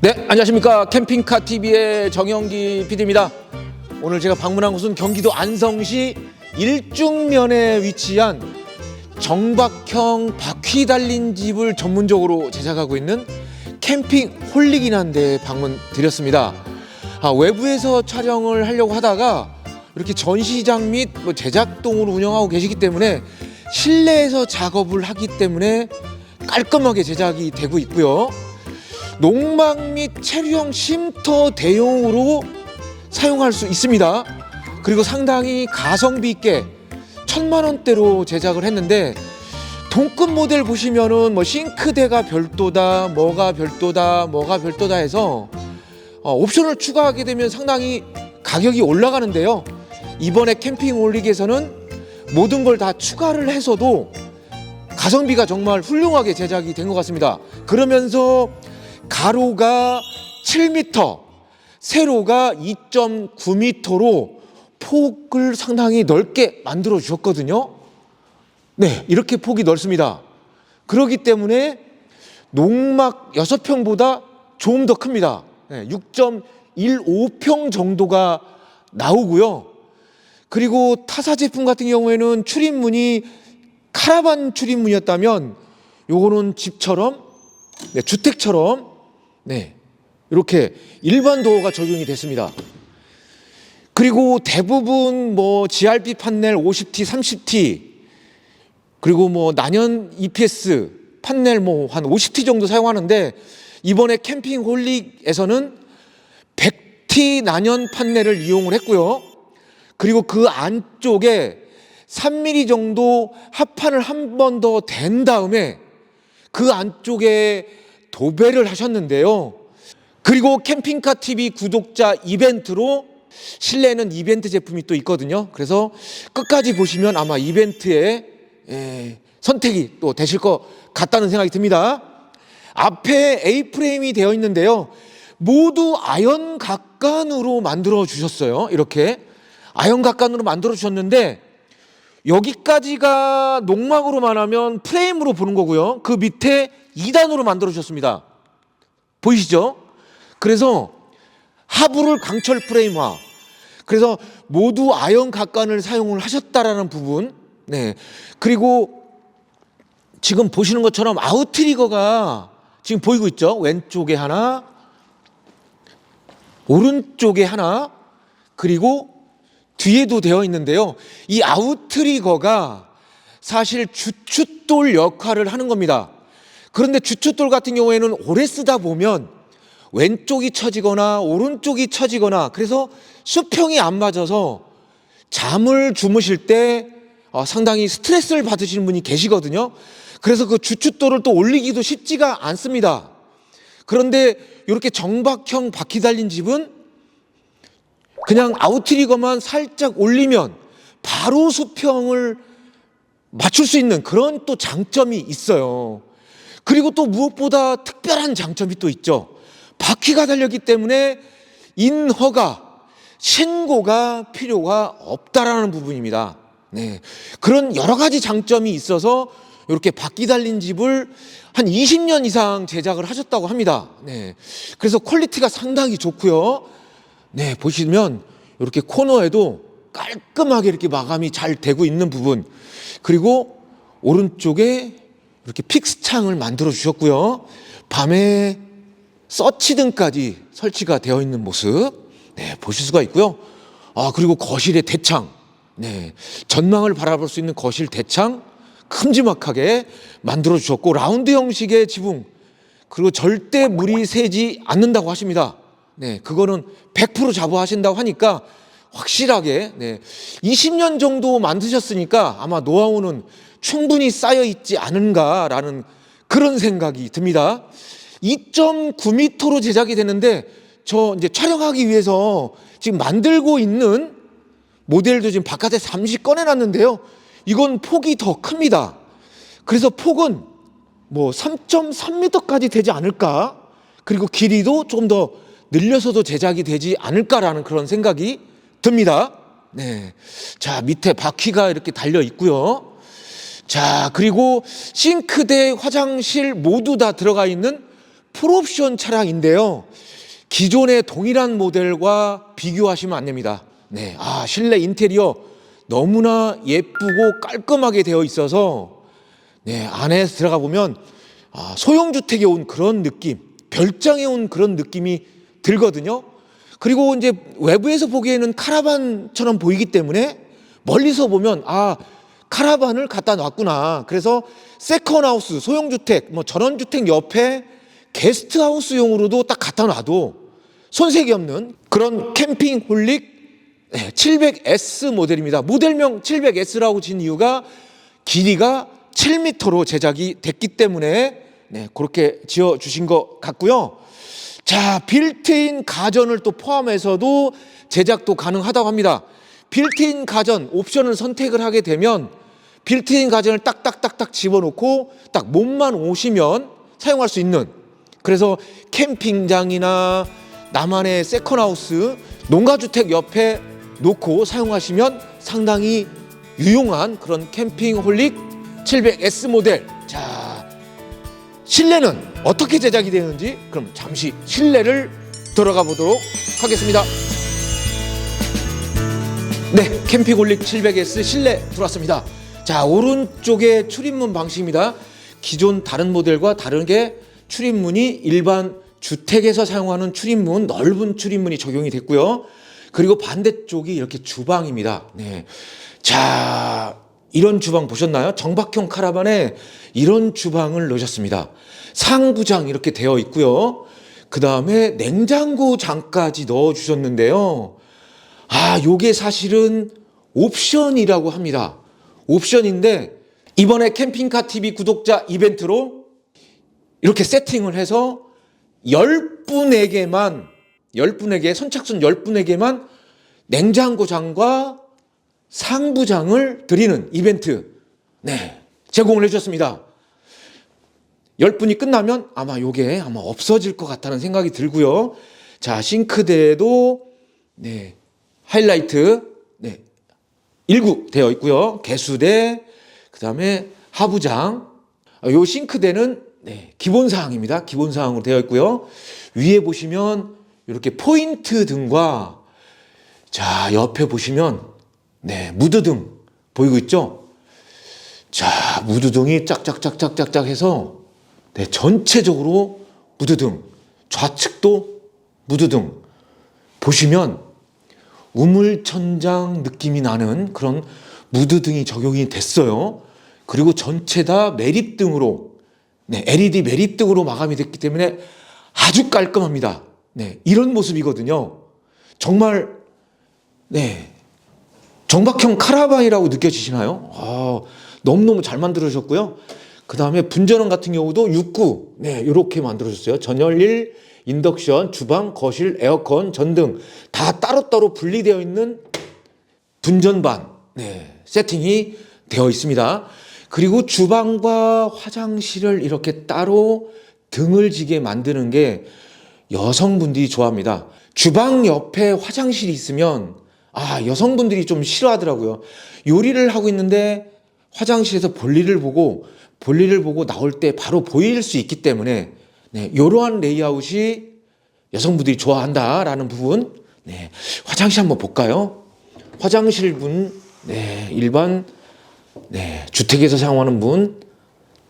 네, 안녕하십니까. 캠핑카 TV의 정영기 PD입니다. 오늘 제가 방문한 곳은 경기도 안성시 일중면에 위치한 정박형 바퀴 달린 집을 전문적으로 제작하고 있는 캠핑 홀릭이라는 데 방문 드렸습니다. 아, 외부에서 촬영을 하려고 하다가 이렇게 전시장 및 뭐 제작동으로 운영하고 계시기 때문에 실내에서 작업을 하기 때문에 깔끔하게 제작이 되고 있고요. 농막 및 체류형 쉼터 대용으로 사용할 수 있습니다. 그리고 상당히 가성비 있게 천만 원대로 제작을 했는데 동급 모델 보시면은 뭐 싱크대가 별도다, 뭐가 별도다, 뭐가 별도다 해서 어, 옵션을 추가하게 되면 상당히 가격이 올라가는데요. 이번에 캠핑 올릭에서는 모든 걸 다 추가를 해서도 가성비가 정말 훌륭하게 제작이 된 것 같습니다. 그러면서 가로가 7m, 세로가 2.9m로 폭을 상당히 넓게 만들어 주셨거든요. 네, 이렇게 폭이 넓습니다. 그렇기 때문에 농막 6평보다 좀 더 큽니다. 네, 6.15평 정도가 나오고요. 그리고 타사 제품 같은 경우에는 출입문이 카라반 출입문이었다면 요거는 집처럼 네, 주택처럼 네, 이렇게 일반 도어가 적용이 됐습니다. 그리고 대부분 뭐 GRP 판넬 50T, 30T 그리고 뭐 난연 EPS 판넬 뭐 한 50T 정도 사용하는데 이번에 캠핑 홀릭에서는 100T 난연 판넬을 이용을 했고요. 그리고 그 안쪽에 3mm 정도 합판을 한 번 더 댄 다음에 그 안쪽에 도배를 하셨는데요. 그리고 캠핑카 TV 구독자 이벤트로 실내에는 이벤트 제품이 또 있거든요. 그래서 끝까지 보시면 아마 이벤트에 예, 선택이 또 되실 것 같다는 생각이 듭니다. 앞에 A 프레임이 되어 있는데요. 모두 아연 각간으로 만들어 주셨어요. 이렇게 아연 각간으로 만들어 주셨는데 여기까지가 농막으로만 하면 프레임으로 보는 거고요. 그 밑에 2단으로 만들어 주셨습니다. 보이시죠? 그래서 하부를 강철 프레임화. 그래서 모두 아연 각간을 사용을 하셨다라는 부분. 네. 그리고 지금 보시는 것처럼 아웃트리거가 지금 보이고 있죠? 왼쪽에 하나, 오른쪽에 하나, 그리고 뒤에도 되어 있는데요. 이 아웃트리거가 사실 주춧돌 역할을 하는 겁니다. 그런데 주춧돌 같은 경우에는 오래 쓰다 보면 왼쪽이 처지거나 오른쪽이 처지거나 그래서 수평이 안 맞아서 잠을 주무실 때 어, 상당히 스트레스를 받으시는 분이 계시거든요. 그래서 그 주춧돌을 또 올리기도 쉽지가 않습니다. 그런데 이렇게 정박형 바퀴 달린 집은 그냥 아웃트리거만 살짝 올리면 바로 수평을 맞출 수 있는 그런 또 장점이 있어요. 그리고 또 무엇보다 특별한 장점이 또 있죠. 바퀴가 달렸기 때문에 인허가, 신고가 필요가 없다라는 부분입니다. 네. 그런 여러 가지 장점이 있어서 이렇게 바퀴 달린 집을 한 20년 이상 제작을 하셨다고 합니다. 네. 그래서 퀄리티가 상당히 좋고요. 네, 보시면 이렇게 코너에도 깔끔하게 이렇게 마감이 잘 되고 있는 부분. 그리고 오른쪽에 이렇게 픽스 창을 만들어 주셨고요. 밤에 서치 등까지 설치가 되어 있는 모습. 네, 보실 수가 있고요. 아, 그리고 거실의 대창. 네. 전망을 바라볼 수 있는 거실 대창 큼지막하게 만들어 주셨고 라운드 형식의 지붕. 그리고 절대 물이 새지 않는다고 하십니다. 네, 그거는 100% 자부하신다고 하니까 확실하게 네, 20년 정도 만드셨으니까 아마 노하우는 충분히 쌓여 있지 않은가라는 그런 생각이 듭니다. 2.9m로 제작이 되는데 저 이제 촬영하기 위해서 지금 만들고 있는 모델도 지금 바깥에 잠시 꺼내놨는데요. 이건 폭이 더 큽니다. 그래서 폭은 뭐 3.3m까지 되지 않을까? 그리고 길이도 조금 더 늘려서도 제작이 되지 않을까라는 그런 생각이 듭니다. 네. 자, 밑에 바퀴가 이렇게 달려 있고요. 자, 그리고 싱크대, 화장실 모두 다 들어가 있는 풀옵션 차량인데요. 기존의 동일한 모델과 비교하시면 안 됩니다. 네, 아 실내 인테리어 너무나 예쁘고 깔끔하게 되어 있어서 네 안에 들어가 보면 아, 소형주택에 온 그런 느낌, 별장에 온 그런 느낌이 들거든요. 그리고 이제 외부에서 보기에는 카라반처럼 보이기 때문에 멀리서 보면 아 카라반을 갖다 놨구나. 그래서 세컨하우스, 소형주택, 뭐 전원주택 옆에 게스트하우스용으로도 딱 갖다 놔도 손색이 없는 그런 캠핑 홀릭 700S 모델입니다. 모델명 700S라고 진 이유가 길이가 7m로 제작이 됐기 때문에 네, 그렇게 지어 주신 것 같고요. 자, 빌트인 가전을 또 포함해서도 제작도 가능하다고 합니다. 빌트인 가전 옵션을 선택을 하게 되면 빌트인 가전을 딱딱딱딱 집어넣고 딱 몸만 오시면 사용할 수 있는 그래서 캠핑장이나 나만의 세컨하우스 농가주택 옆에 놓고 사용하시면 상당히 유용한 그런 캠핑 홀릭 700S 모델 자 실내는 어떻게 제작이 되는지 그럼 잠시 실내를 들어가 보도록 하겠습니다. 네, 캠핑홀릭 700S 실내 들어왔습니다. 자, 오른쪽에 출입문 방식입니다. 기존 다른 모델과 다르게 출입문이 일반 주택에서 사용하는 출입문, 넓은 출입문이 적용이 됐고요. 그리고 반대쪽이 이렇게 주방입니다. 네. 자, 이런 주방 보셨나요? 정박형 카라반에 이런 주방을 넣으셨습니다. 상부장 이렇게 되어 있고요. 그 다음에 냉장고장까지 넣어 주셨는데요. 아, 요게 사실은 옵션이라고 합니다. 옵션인데 이번에 캠핑카 TV 구독자 이벤트로 이렇게 세팅을 해서 10분에게만 10분에게 선착순 10분에게만 냉장고장과 상부장을 드리는 이벤트 네, 제공을 해 주셨습니다. 10분이 끝나면 아마 요게 아마 없어질 것 같다는 생각이 들고요. 자, 싱크대도 네, 하이라이트 네, 일구 되어 있고요. 개수대 그다음에 하부장. 아, 요 싱크대는 네, 기본 사항입니다. 기본 사항으로 되어 있고요. 위에 보시면 이렇게 포인트 등과 자, 옆에 보시면 네, 무드 등 보이고 있죠? 자, 무드 등이 짝짝짝짝짝짝 해서 네, 전체적으로 무드 등, 좌측도 무드 등 보시면 우물천장 느낌이 나는 그런 무드등이 적용이 됐어요. 그리고 전체 다 매립등으로 네, LED 매립등으로 마감이 됐기 때문에 아주 깔끔합니다. 네, 이런 모습이거든요. 정말 네, 정박형 카라반이라고 느껴지시나요? 아, 너무너무 잘 만들어주셨고요. 그 다음에 분전원 같은 경우도 6구, 네, 이렇게 만들어줬어요. 전열일, 인덕션, 주방, 거실, 에어컨, 전등 다 따로따로 분리되어 있는 분전반, 네, 세팅이 되어 있습니다. 그리고 주방과 화장실을 이렇게 따로 등을 지게 만드는 게 여성분들이 좋아합니다. 주방 옆에 화장실이 있으면 아, 여성분들이 좀 싫어하더라고요. 요리를 하고 있는데 화장실에서 볼일을 보고 볼일을 보고 나올 때 바로 보일 수 있기 때문에 네, 이러한 레이아웃이 여성분들이 좋아한다라는 부분. 네, 화장실 한번 볼까요? 화장실 분, 네, 일반 네, 주택에서 사용하는 분,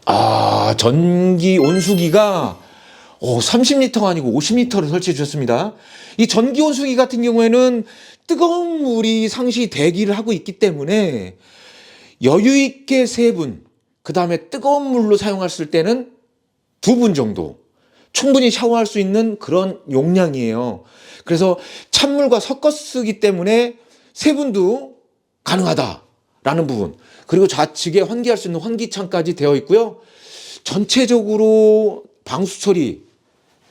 아, 전기 온수기가 오, 30리터가 아니고 50리터를 설치해 주셨습니다. 이 전기 온수기 같은 경우에는 뜨거운 물이 상시 대기를 하고 있기 때문에 여유 있게 세 분, 그 다음에 뜨거운 물로 사용했을 때는 두 분 정도 충분히 샤워할 수 있는 그런 용량이에요. 그래서 찬물과 섞어 쓰기 때문에 세 분도 가능하다라는 부분. 그리고 좌측에 환기할 수 있는 환기창까지 되어 있고요. 전체적으로 방수 처리.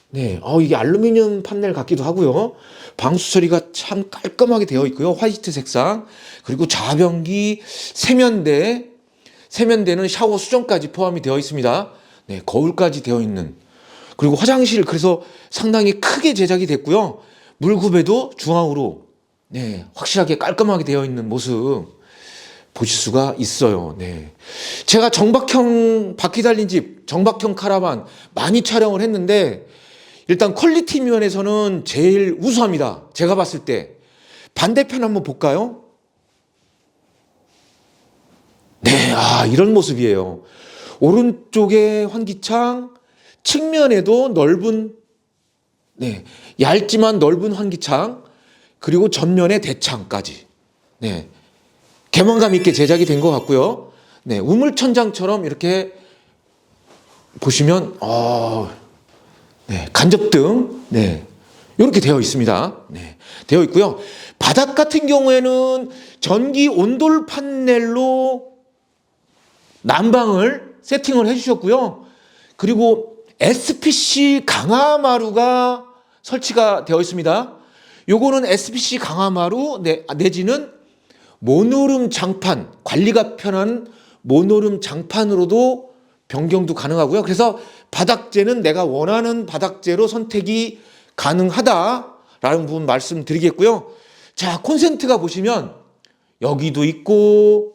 네, 어, 이게 알루미늄 판넬 같기도 하고요. 방수 처리가 참 깔끔하게 되어 있고요. 화이트 색상. 그리고 좌변기, 세면대. 세면대는 샤워 수정까지 포함이 되어 있습니다. 네, 거울까지 되어 있는. 그리고 화장실 그래서 상당히 크게 제작이 됐고요. 물구배도 중앙으로 네, 확실하게 깔끔하게 되어 있는 모습. 보실 수가 있어요. 네. 제가 정박형 바퀴 달린 집, 정박형 카라반 많이 촬영을 했는데 일단 퀄리티 면에서는 제일 우수합니다. 제가 봤을 때. 반대편 한번 볼까요? 네, 아, 이런 모습이에요. 오른쪽에 환기창, 측면에도 넓은, 네, 얇지만 넓은 환기창, 그리고 전면에 대창까지. 네, 개방감 있게 제작이 된 것 같고요. 네, 우물천장처럼 이렇게 보시면, 어, 네, 간접등, 네, 이렇게 되어 있습니다. 네, 되어 있고요. 바닥 같은 경우에는 전기 온돌 판넬로 난방을 세팅을 해주셨고요. 그리고 SPC 강화마루가 설치가 되어 있습니다. 요거는 SPC 강화마루 내, 내지는 모노름 장판, 관리가 편한 모노름 장판으로도 변경도 가능하고요. 그래서 바닥재는 내가 원하는 바닥재로 선택이 가능하다라는 부분 말씀드리겠고요. 자, 콘센트가 보시면 여기도 있고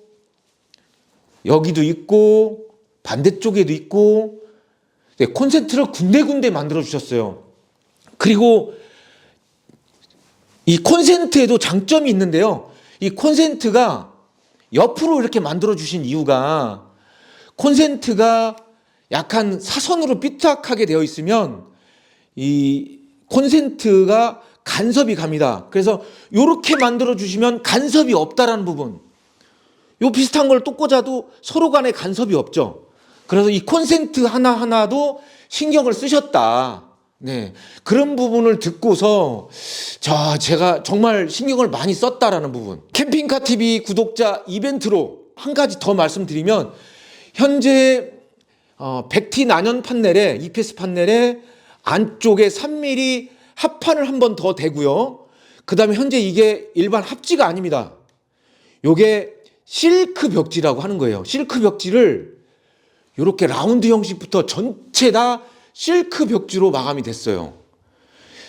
여기도 있고 반대쪽에도 있고 네, 콘센트를 군데군데 만들어 주셨어요. 그리고 이 콘센트에도 장점이 있는데요. 이 콘센트가 옆으로 이렇게 만들어 주신 이유가 콘센트가 약간 사선으로 삐딱하게 되어 있으면 이 콘센트가 간섭이 갑니다. 그래서 이렇게 만들어 주시면 간섭이 없다라는 부분. 요 비슷한 걸 또 꽂아도 서로 간에 간섭이 없죠. 그래서 이 콘센트 하나하나도 신경을 쓰셨다. 네. 그런 부분을 듣고서 자, 제가 정말 신경을 많이 썼다라는 부분. 캠핑카 TV 구독자 이벤트로 한 가지 더 말씀드리면 현재 어, 백티 난연 판넬에 EPS 판넬에 안쪽에 3mm 합판을 한 번 더 대고요. 그 다음에 현재 이게 일반 합지가 아닙니다. 요게 실크 벽지라고 하는 거예요. 실크 벽지를 이렇게 라운드 형식부터 전체 다 실크 벽지로 마감이 됐어요.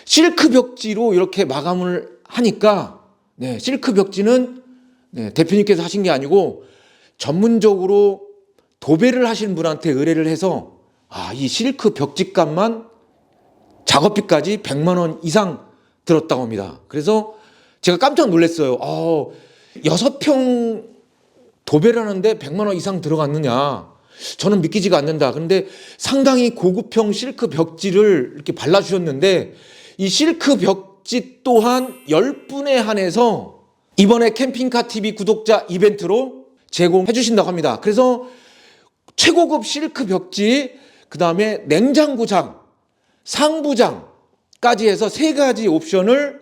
실크 벽지로 이렇게 마감을 하니까 네, 실크 벽지는 네, 대표님께서 하신 게 아니고 전문적으로 도배를 하시는 분한테 의뢰를 해서 아, 이 실크 벽지값만 작업비까지 100만 원 이상 들었다고 합니다. 그래서 제가 깜짝 놀랐어요. 어, 여섯 평 도배를 하는데 100만 원 이상 들어갔느냐. 저는 믿기지가 않는다. 그런데 상당히 고급형 실크 벽지를 이렇게 발라주셨는데 이 실크 벽지 또한 10분에 한해서 이번에 캠핑카 TV 구독자 이벤트로 제공해 주신다고 합니다. 그래서 최고급 실크 벽지, 그 다음에 냉장고장, 상부장까지 해서 세 가지 옵션을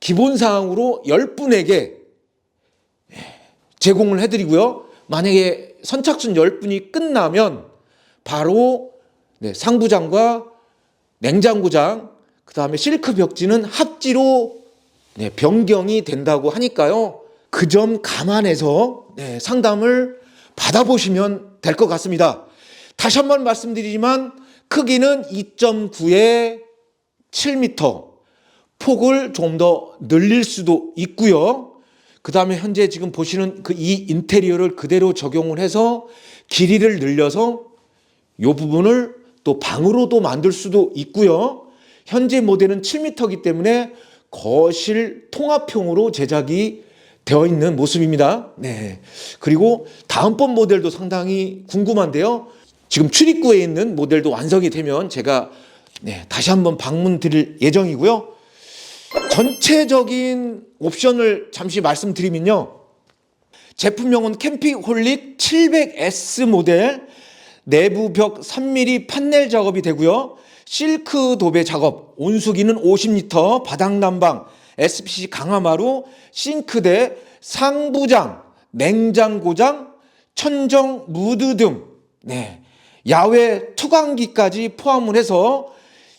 기본 사항으로 10분에게 제공을 해드리고요. 만약에 선착순 10분이 끝나면 바로 네, 상부장과 냉장고장, 그 다음에 실크 벽지는 합지로 네, 변경이 된다고 하니까요. 그 점 감안해서 네, 상담을 받아보시면 될 것 같습니다. 다시 한 번 말씀드리지만 크기는 2.9에 7m, 폭을 좀 더 늘릴 수도 있고요. 그 다음에 현재 지금 보시는 그 이 인테리어를 그대로 적용을 해서 길이를 늘려서 이 부분을 또 방으로도 만들 수도 있고요. 현재 모델은 7m이기 때문에 거실 통합형으로 제작이 되어 있는 모습입니다. 네. 그리고 다음번 모델도 상당히 궁금한데요. 지금 출입구에 있는 모델도 완성이 되면 제가 네, 다시 한번 방문 드릴 예정이고요. 전체적인 옵션을 잠시 말씀드리면요. 제품명은 캠핑홀릭 700S 모델 내부 벽 3mm 판넬 작업이 되고요. 실크 도배 작업, 온수기는 50리터, 바닥 난방, SPC 강화마루, 싱크대, 상부장, 냉장고장, 천정 무드 등 네. 야외 투광기까지 포함을 해서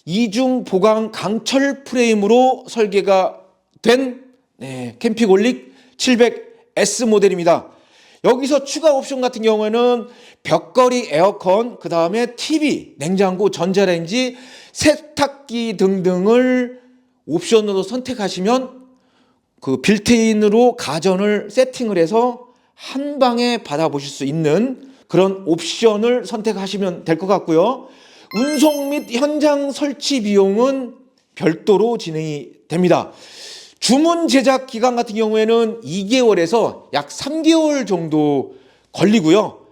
이중 보강 강철 프레임으로 설계가 된 네, 캠핑 올릭 700S 모델입니다. 여기서 추가 옵션 같은 경우에는 벽걸이 에어컨, 그 다음에 TV, 냉장고, 전자레인지, 세탁기 등등을 옵션으로 선택하시면 그 빌트인으로 가전을 세팅을 해서 한 방에 받아보실 수 있는 그런 옵션을 선택하시면 될 것 같고요. 운송 및 현장 설치 비용은 별도로 진행이 됩니다. 주문 제작 기간 같은 경우에는 2개월에서 약 3개월 정도 걸리고요.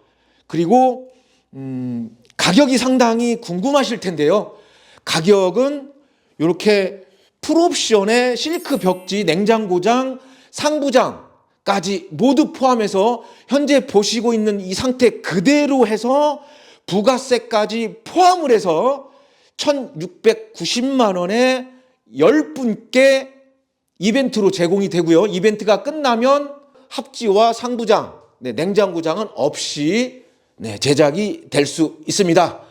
그리고 음, 가격이 상당히 궁금하실 텐데요. 가격은 이렇게 풀옵션에 실크 벽지, 냉장고장, 상부장까지 모두 포함해서 현재 보시고 있는 이 상태 그대로 해서 부가세까지 포함을 해서 1,690만 원에 10분께 이벤트로 제공이 되고요. 이벤트가 끝나면 합지와 상부장, 네, 냉장고장은 없이 네, 제작이 될 수 있습니다.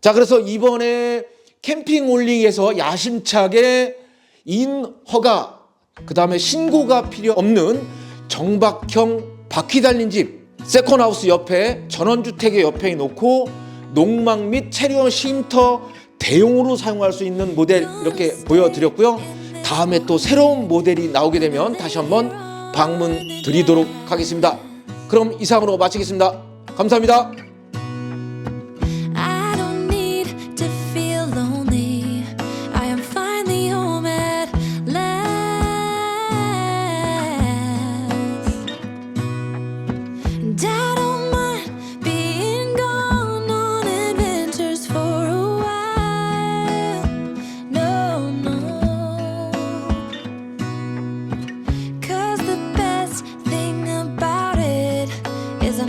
자, 그래서 이번에 캠핑 올링에서 야심차게 인 허가, 그 다음에 신고가 필요 없는 정박형 바퀴 달린 집, 세컨하우스 옆에 전원주택의 옆에 놓고 농막 및 체리원 쉼터 대용으로 사용할 수 있는 모델 이렇게 보여드렸고요. 다음에 또 새로운 모델이 나오게 되면 다시 한번 방문 드리도록 하겠습니다. 그럼 이상으로 마치겠습니다. 감사합니다.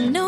Know